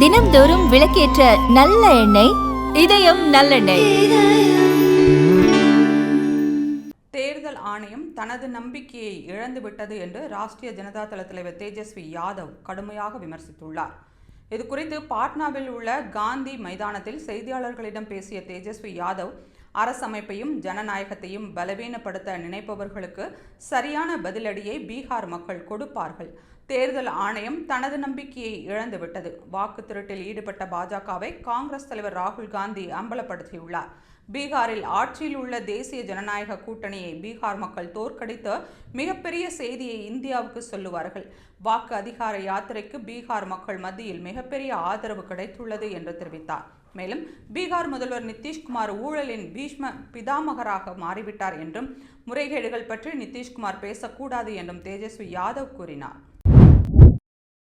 தினம்தோறும் விளக்கேற்ற நல்ல எண்ணெய் இதயம் நல்லெண்ணெய். தேர்தல் ஆணையம் தனது நம்பிக்கையை இழந்துவிட்டது என்று ராஷ்டிரிய ஜனதா தள தலைவர் தேஜஸ்வி யாதவ் கடுமையாக விமர்சித்துள்ளார். இது குறித்து பாட்னாவில் உள்ள காந்தி மைதானத்தில் செய்தியாளர்களிடம் பேசிய தேஜஸ்வி யாதவ் அரசமைப்பையும் ஜனநாயகத்தையும் பலவீனப்படுத்த நினைப்பவர்களுக்கு சரியான பதிலடியை பீகார் மக்கள் கொடுப்பார்கள். தேர்தல் ஆணையம் தனது நம்பிக்கையை இழந்துவிட்டது. வாக்கு திருட்டில் ஈடுபட்ட பாஜகவை காங்கிரஸ் தலைவர் ராகுல் காந்தி அம்பலப்படுத்தியுள்ளார். பீகாரில் ஆட்சியில் உள்ள தேசிய ஜனநாயக கூட்டணியை பீகார் மக்கள் தோற்கடித்து மிகப்பெரிய செய்தியை இந்தியாவுக்கு சொல்லுவார்கள். வாக்கு அதிகார யாத்திரைக்கு பீகார் மக்கள் மத்தியில் மிகப்பெரிய ஆதரவு கிடைத்துள்ளது என்று தெரிவித்தார். மேலும் பீகார் முதல்வர் நிதிஷ்குமார் ஊழலின் பீஷ்ம பிதாமகராக மாறிவிட்டார் என்றும் முறைகேடுகள் பற்றி நிதிஷ்குமார் பேசக்கூடாது என்றும் தேஜஸ்வி யாதவ் கூறினார்.